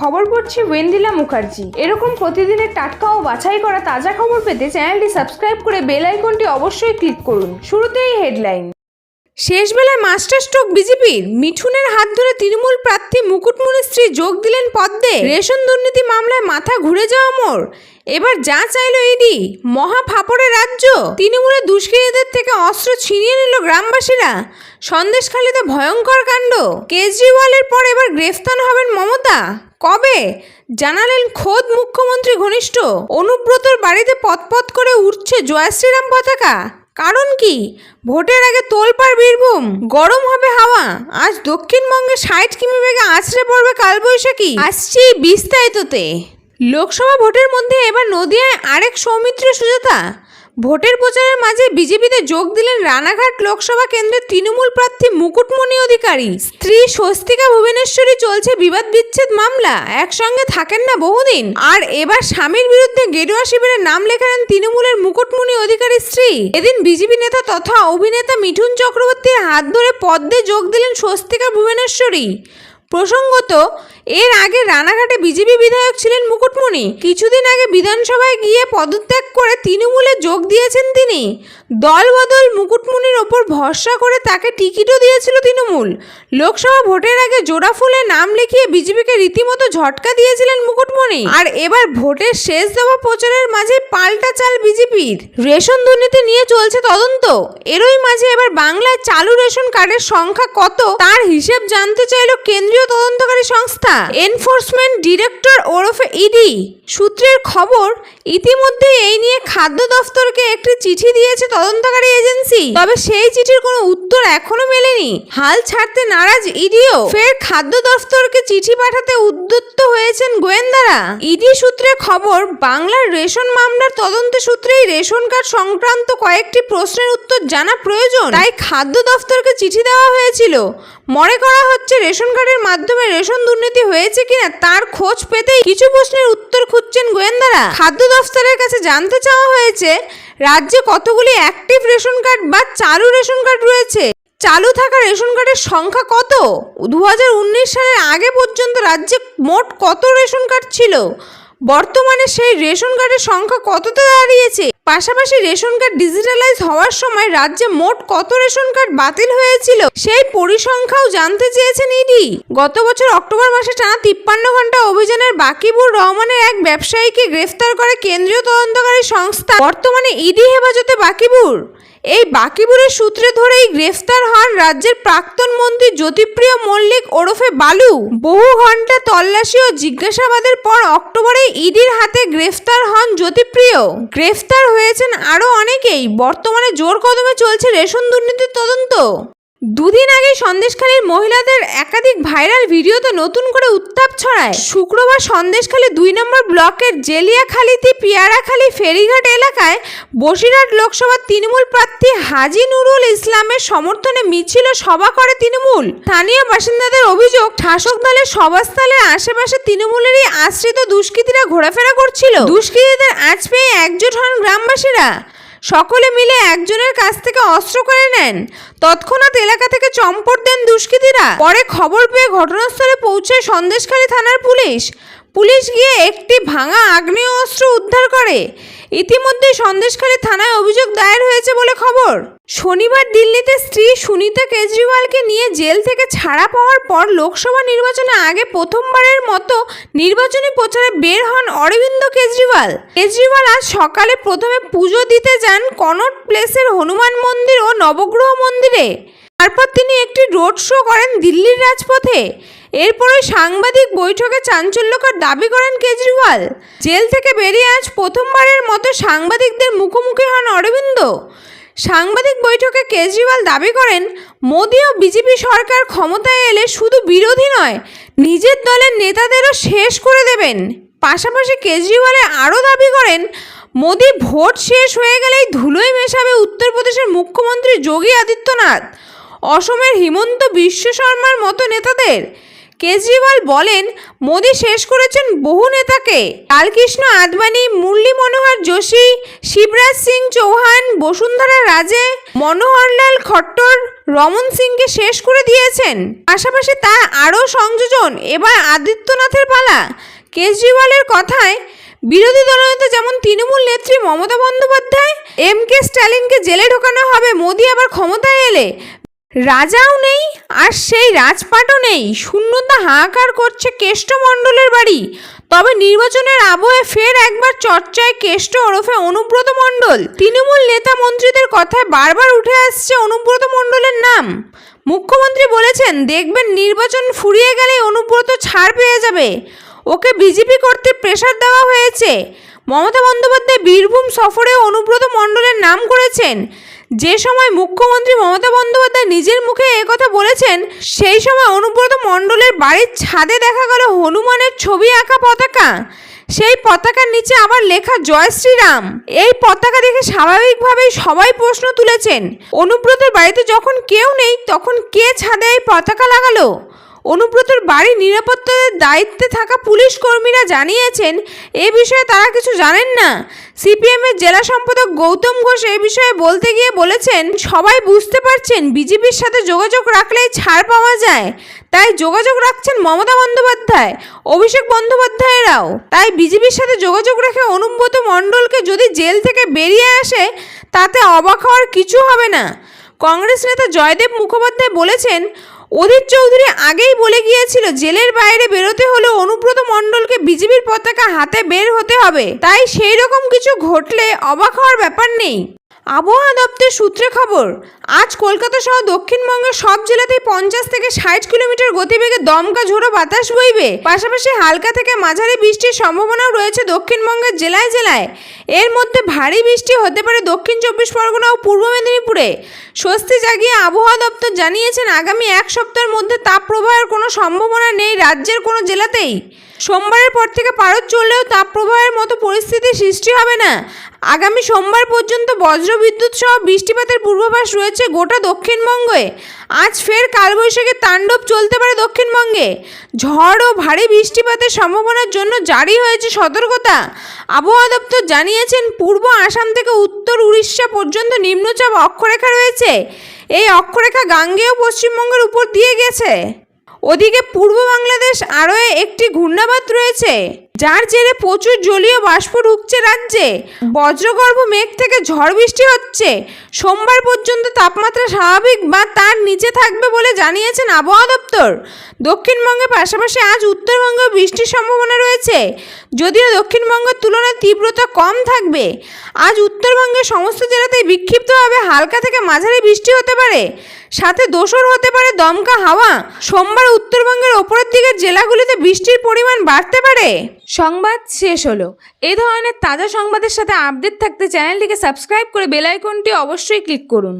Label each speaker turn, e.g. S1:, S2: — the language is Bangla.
S1: খবর পড়ছি ওয়েন্দিলা মুখার্জি। এরকম প্রতিদিনের টাটকা ও বাছাই করা তাজা খবর পেতে চ্যানেলটি সাবস্ক্রাইব করে বেল আইকনটি অবশ্যই ক্লিক করুন। শুরুতেই হেডলাইন। শেষবেলায় মাস্টার স্ট্রোক বিজেপির। মিঠুনের হাত ধরে তৃণমূল প্রার্থী মুকুটমণির স্ত্রী যোগ দিলেন পদ্মে। রেশন দুর্নীতি মামলায় মাথা ঘুরে যাওয়া মোর এবার যা চাইলো ইডি। মহা ফাপড়ের রাজ্য। তৃণমূলের দুষ্কৃতীদের থেকে অস্ত্র ছিনিয়ে নিল গ্রামবাসীরা। সন্দেশখালীতে ভয়ঙ্কর কাণ্ড। কেজরিওয়ালের পর এবার গ্রেফতার হবেন মমতা। কবে? জানালেন খোদ মুখ্যমন্ত্রী ঘনিষ্ঠ। অনুব্রতর বাড়িতে পথপথ করে উঠছে জয় শ্রীরাম পতাকা। কারণ কি? ভোটের আগে তোলপাড় বীরভূম, গরম হবে হাওয়া। আজ দক্ষিণবঙ্গে ষাট কিমি বেগে আছড়ে পড়বে কালবৈশাখী। আসছি বিস্তারিততে। লোকসভা ভোটের মধ্যে এবার নদিয়ায় আরেক সৌমিত্র সুজাতা। ভোটের প্রচারের মাঝে বিজেপিতে যোগ দিলেন রানাঘাট লোকসভা কেন্দ্রের তৃণমূল প্রার্থী মুকুটমণি অধিকারী। স্ত্রী স্বস্তিকা ভুবনেশ্বরী চলছে বিবাদ বিচ্ছেদ মামলা। একসঙ্গে থাকেন না বহুদিন। আর এবার স্বামীর বিরুদ্ধে গেরুয়া শিবিরের নাম লেখালেন তৃণমূলের মুকুটমণি অধিকারী স্ত্রী। এদিন বিজেপি নেতা তথা অভিনেতা মিঠুন চক্রবর্তীর হাত ধরে পদ্মে যোগ দিলেন স্বস্তিকা ভুবনেশ্বরী। প্রসঙ্গত, এর আগে রানাঘাটে বিজেপি বিধায়ক ছিলেন মুকুটমণি। কিছুদিন আগে বিধানসভায় গিয়ে পদত্যাগ করে তৃণমূলে যোগ দিয়েছেন তিনি। দলবদল মুকুটমণির ওপর ভরসা করে তাকে টিকিটও দিয়েছিল তৃণমূল। লোকসভা ভোটের আগে জোড়া ফুলে নাম লিখিয়ে বিজেপিকে রীতিমতো ঝটকা দিয়েছিলেন মুকুটমণি। আর এবার ভোটের শেষ দেওয়া প্রচারের মাঝে পাল্টা চাল বিজেপির। রেশন দুর্নীতি নিয়ে চলছে তদন্ত। এরই মাঝে এবার বাংলায় চালু রেশন কার্ডের সংখ্যা কত, তার হিসেব জানতে চাইল কেন্দ্রীয় তদন্তকারী সংস্থা এনফোর্সমেন্ট ডিরেক্টর ওরফে ইডি। সূত্রের খবর ইতিমধ্যে এই নিয়ে খাদ্য দফতরকে একটি চিঠি দিয়েছে তদন্তকারী এজেন্সি। তবে সেই চিঠির কোনো উত্তর এখনও মেলেনি। হাল ছাড়তে নারাজ ইডিও। ফের খাদ্য দফতরকে চিঠি পাঠাতে উদ্যত হয়েছেন গোয়েন্দারা। ইডি সূত্রে খবর, বাংলার রেশন মামলার তদন্ত সূত্রেই রেশন কার্ড সংক্রান্ত কয়েকটি প্রশ্নের উত্তর জানা প্রয়োজন। তাই খাদ্য দফতরকে চিঠি দেওয়া হয়েছিল। মনে করা হচ্ছে রেশন কার্ডের মাধ্যমে রেশন দুর্নীতি হয়েছে কিনা তার খোঁজ পেতেই কিছু প্রশ্নের উত্তর খুঁজছেন গোয়েন্দারা। খাদ্য দফতরের কাছে জানতে চাওয়া হয়েছে, রাজ্যে কতগুলি অ্যাক্টিভ রেশন কার্ড বা চালু রেশন কার্ড রয়েছে? চালু থাকা রেশন কার্ডের সংখ্যা কত? দু হাজার উনিশ সালের আগে পর্যন্ত রাজ্যে মোট কত রেশন কার্ড ছিল? বর্তমানে সেই রেশন কার্ডের সংখ্যা কততে দাঁড়িয়েছে? পাশাপাশি রেশন কার্ড ডিজিটালাইজ হওয়ার সময় রাজ্যে মোট কত রেশন কার্ড বাতিল হয়েছিল? সেই পরিসংখ্যাও জানতে চেয়েছেন ইডি। গত বছর অক্টোবর মাসে টানা তিপ্পান্ন ঘণ্টা অভিযানের বাকিবুর রহমানের এক ব্যবসায়ীকে গ্রেফতার করে কেন্দ্রীয় তদন্তকারী সংস্থা। বর্তমানে ইডি হেফাজতে বাকিবুর। এই বাকিবুরের সূত্রে ধরেই গ্রেফতার হন রাজ্যের প্রাক্তন মন্ত্রী জ্যোতিপ্রিয় মল্লিক ওরফে বালু। বহু ঘণ্টা তল্লাশি ও জিজ্ঞাসাবাদের পর অক্টোবরে ইডির হাতে গ্রেফতার হন জ্যোতিপ্রিয়। গ্রেফতার হয়েছেন আরও অনেকেই। বর্তমানে জোর কদমে চলছে রেশন দুর্নীতির তদন্ত। দুদিন আগে সন্দেশখালীর মহিলাদের একাধিক ভাইরাল ভিডিওতে নতুন করে উত্তাপ ছড়ায়। শুক্রবার সন্দেশখালী দুই নম্বর ব্লকের জেলিয়াখালীতে পিয়ারাখালী ফেরিঘাট এলাকায় বসিরহাট লোকসভার তৃণমূল প্রার্থী হাজি নুরুল ইসলামের সমর্থনে মিছিল ও সভা করে তৃণমূল। স্থানীয় বাসিন্দাদের অভিযোগ, শাসক দলের সভাস্থলের আশেপাশে তৃণমূলেরই আশ্রিত দুষ্কৃতীরা ঘোরাফেরা করছিল। দুষ্কৃতীদের আঁচ পেয়ে একজোট হন গ্রামবাসীরা। সকলে মিলে একজনের কাছ থেকে অস্ত্র করে নেন। তৎক্ষণাৎ এলাকা থেকে চম্পট দেন দুষ্কৃতীরা। পরে খবর পেয়ে ঘটনাস্থলে পৌঁছে সন্দেশখালী থানার পুলিশ। পুলিশ গিয়ে একটি ভাঙা আগ্নেয় অস্ত্র উদ্ধার করে। ইতিমধ্যে সন্দেশখালী থানায় অভিযোগ দায়ের হয়েছে বলে খবর। শনিবার দিল্লিতে স্ত্রী সুনিতা কেজরিওয়ালকে নিয়ে জেল থেকে ছাড়া পাওয়ার পর লোকসভা নির্বাচনে আগে প্রথমবারের মতো নির্বাচনী প্রচারে বের হন অরবিন্দ কেজরিওয়াল। কেজরিওয়াল আজ সকালে প্রথমে পুজো দিতে যান কনট প্লেসের হনুমান মন্দির ও নবগ্রহ মন্দিরে। তারপর তিনি একটি রোড শো করেন দিল্লির রাজপথে। এরপরে সাংবাদিক বৈঠকে চাঞ্চল্যকর দাবি করেন কেজরিওয়াল। জেল থেকে বেরিয়ে আজ প্রথমবারের মতো সাংবাদিকদের মুখোমুখি হন অরবিন্দ। সাংবাদিক বৈঠকে কেজরিওয়াল দাবি করেন, মোদী ও বিজেপি সরকার ক্ষমতায় এলে শুধু বিরোধী নয়, নিজের দলের নেতাদেরও শেষ করে দেবেন। পাশাপাশি কেজরিওয়ালে আরও দাবি করেন, মোদী ভোট শেষ হয়ে গেলেই ধুলোয় মেশাবে উত্তরপ্রদেশের মুখ্যমন্ত্রী যোগী আদিত্যনাথ। অসমের হিমন্ত বিশ্ব শর্মার মতো নেতাদের? কেজরিওয়াল বলেন, মোদী শেষ করেছেন বহু নেতাকে। লালকৃষ্ণ আদবানি, মুরলী মনোহর যোশী, শিবরাজ সিং চৌহান, বসুন্ধরা রাজে, মনোহরলাল খট্টর, রমন সিংকে শেষ করে দিয়েছেন। পাশাপাশি তার আরও সংযোজন এবার আদিত্যনাথের পালা। কেজরিওয়ালের কথায়, বিরোধী দলনেতা যেমন তৃণমূল নেত্রী মমতা বন্দ্যোপাধ্যায়, এম কে স্ট্যালিনকে জেলে ঢোকানো হবে, মোদী আবার ক্ষমতায় এলে। রাজাও নেই আর সেই রাজপাটও নেই। শূন্যতা হাহাকার করছে কেষ্টমণ্ডলের বাড়ি। তবে নির্বাচনের আবহে ফের একবার চর্চায় কেষ্ট ওরফে অনুব্রত মণ্ডল। তৃণমূল নেতা মন্ত্রীদের কথায় বারবার উঠে আসছে অনুব্রত মণ্ডলের নাম। মুখ্যমন্ত্রী বলেছেন, দেখবেন নির্বাচন ফুরিয়ে গেলেই অনুব্রত ছাড় পেয়ে যাবে। ওকে বিজেপি করতে প্রেশার দেওয়া হয়েছে। মমতা বন্দ্যোপাধ্যায় বীরভূম সফরে অনুব্রত মণ্ডলের নাম করেছেন। যে সময় মুখ্যমন্ত্রী মমতা বন্দ্যোপাধ্যায় নিজের মুখে কথা বলেছেন, সেই সময় অনুব্রত মণ্ডলের বাড়ির ছাদে দেখা গেল হনুমানের ছবি আঁকা পতাকা। সেই পতাকার নিচে আবার লেখা জয় শ্রীরাম। এই পতাকা দেখে স্বাভাবিকভাবেই সবাই প্রশ্ন তুলেছেন, অনুব্রতের বাড়িতে যখন কেউ নেই, তখন কে ছাদে এই পতাকা লাগালো? অনুব্রতর বাড়ির নিরাপত্তার দায়িত্বে থাকা পুলিশ কর্মীরা জানিয়েছেন, এ বিষয়ে তারা কিছু জানেন না। সিপিএমের জেলা সম্পাদক গৌতম ঘোষ এ বিষয়ে বলতে গিয়ে বলেছেন, সবাই বুঝতে পারছেন বিজেপির সাথে যোগাযোগ রাখলেই ছাড় পাওয়া যায়। তাই যোগাযোগ রাখছেন মমতা বন্দ্যোপাধ্যায়, অভিষেক বন্দ্যোপাধ্যায়েরাও। তাই বিজেপির সাথে যোগাযোগ রেখে অনুব্রত মণ্ডলকে যদি জেল থেকে বেরিয়ে আসে, তাতে অবাক হওয়ার কিছু হবে না। কংগ্রেস নেতা জয়দেব মুখোপাধ্যায় বলেছেন অধীর চৌধুরী আগেই বলে গিয়েছিল, জেলের বাইরে বেরোতে হলে অনুব্রত মণ্ডলকে বিজেপির পতাকা হাতে বের হতে হবে। তাই সেই রকম কিছু ঘটলে অবাক হওয়ার ব্যাপার নেই। আবহাওয়া দপ্তর সূত্রে খবর, আজ কলকাতা সহ দক্ষিণবঙ্গের সব জেলাতেই পঞ্চাশ থেকে ষাট কিলোমিটার গতিবেগে দমকা ঝোড়ো বাতাস বইবে। পাশাপাশি হালকা থেকে মাঝারি বৃষ্টির সম্ভাবনাও রয়েছে দক্ষিণবঙ্গের জেলায় জেলায়। এর মধ্যে ভারী বৃষ্টি হতে পারে দক্ষিণ চব্বিশ পরগনা ও পূর্ব মেদিনীপুরে। স্বস্তি জাগিয়ে আবহাওয়া দপ্তর জানিয়েছেন, আগামী এক সপ্তাহের মধ্যে তাপপ্রবাহের কোনো সম্ভাবনা নেই রাজ্যের কোনো জেলাতেই। সোমবারের পর থেকে পারদ চললেও তাপপ্রবাহের মতো পরিস্থিতি সৃষ্টি হবে না। আগামী সোমবার পর্যন্ত বজ্রবিদ্যুৎ সহ বৃষ্টিপাতের পূর্বাভাস রয়েছে গোটা দক্ষিণবঙ্গে। আজ ফের কালবৈশাখীর তাণ্ডব চলতে পারে দক্ষিণবঙ্গে। ঝড় ও ভারী বৃষ্টিপাতের সম্ভাবনার জন্য জারি হয়েছে সতর্কতা। আবহাওয়া দপ্তর জানিয়েছেন, পূর্ব আসাম থেকে উত্তর উড়িষ্যা পর্যন্ত নিম্নচাপ অক্ষরেখা রয়েছে। এই অক্ষরেখা গাঙ্গেয় পশ্চিমবঙ্গের উপর দিয়ে গেছে। ওদিকে পূর্ব বাংলাদেশ আরও একটি ঘূর্ণাবাত রয়েছে। যার জেরে প্রচুর জলীয় বাষ্প ঢুকছে রাজ্যে। বজ্রগর্ভ মেঘ থেকে ঝড় বৃষ্টি হচ্ছে। সোমবার পর্যন্ত তাপমাত্রা স্বাভাবিক বা তার নিচে থাকবে বলে জানিয়েছেন আবহাওয়া দপ্তর। দক্ষিণবঙ্গের পাশাপাশি আজ উত্তরবঙ্গে বৃষ্টির সম্ভাবনা রয়েছে। যদিও দক্ষিণবঙ্গের তুলনায় তীব্রতা কম থাকবে। আজ উত্তরবঙ্গের সমস্ত জেলাতেই বিক্ষিপ্তভাবে হালকা থেকে মাঝারি বৃষ্টি হতে পারে। সাথে দোসর হতে পারে দমকা হাওয়া। সোমবার উত্তরবঙ্গের ওপরের দিকের জেলাগুলিতে বৃষ্টির পরিমাণ বাড়তে পারে। সংবাদ শেষ হলো। এ ধরনের তাজা সংবাদের সাথে আপডেট থাকতে চ্যানেলটিকে সাবস্ক্রাইব করে বেল আইকনটি অবশ্যই ক্লিক করুন।